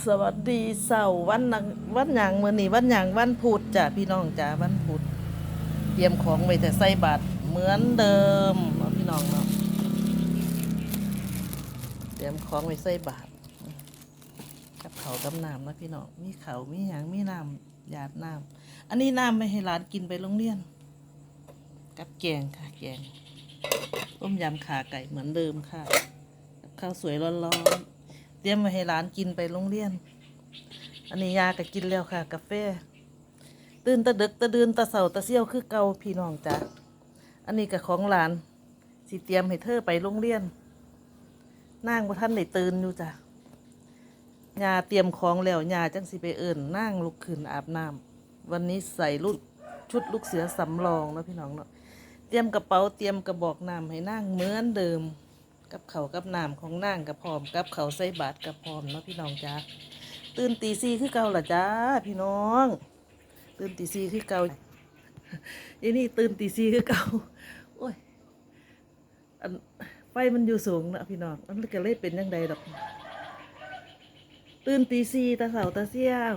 สวัสดีเสาร์วันนังวันหยังมือนี้วันหยังวันพุธจ้ะพี่น้องจ้ะวันพุธเตรียมของไว้แต่ใส่บาตรเหมือนเดิมนะพี่น้องเนาะเตรียมของไว้ใส่บาตรกับเขากับน้ำนะพี่น้องมีเขามีหยังมีน้ำหยาดน้ำอันนี้น้ำไม่ให้หลานกินไปโรงเรียน กับแกงค่ะแกงต้มยำขาไก่เหมือนเดิมค่ะข้าวสวยร้อนๆ เตรียมไว้ให้ร้านกินไปโรงเรียน อันนี้ยาก็กินแล้วค่ะ กาแฟ ตื่นตะดึกตะดืนตะเสาตะเซี่ยวคือเก่าพี่น้องจ้ะอันนี้ก็ของหลานสิเตรียมให้เธอไปโรงเรียนนั่งบ่ท่านได้ตื่นอยู่จ้ะยาเตรียมของแล้วยาจังสิไปเอิ่นนั่งลุกขึ้นอาบน้ำวันนี้ใส่ลุดชุดลูกเสือสำรองเนาะพี่น้องเนาะเตรียมกระเป๋าเตรียมกระบอกน้ำให้นั่งเหมือนเดิม กับเขากับน้ำของนั่งกับพร้อม กับเขาใส่บาตรกับพร้อมเนาะพี่น้องจ้าตื่นตีสี่คือเก่าล่ะจ้าพี่น้อง ตื่นตีสี่คือเก่าอีนี่ตื่นตีสี่คือเก่าโอ้ยอันไฟมันอยู่สูงนะพี่น้องมันก็เลยเป็นยังไงดอก ตื่นตีสี่ตาเสาตาเสี้ยว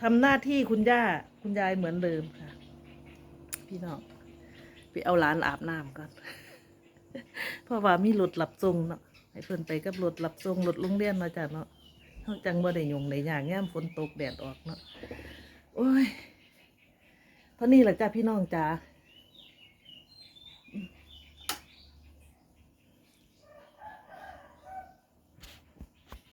ทำหน้าที่คุณย่าคุณยายเหมือนเดิมค่ะ พี่น้องไปเอาหลานอาบน้ำก่อน เพราะว่ามีรถรับส่งเนาะให้เพิ่นไปกับรถรับส่งรถโรงเรียนมาจ้ะเนาะเฮาจังบ่ได้ยงได้ยากยามฝนตกแดดออกเนาะโอ้ยเท่านี้แหละจ้ะพี่น้องจ้า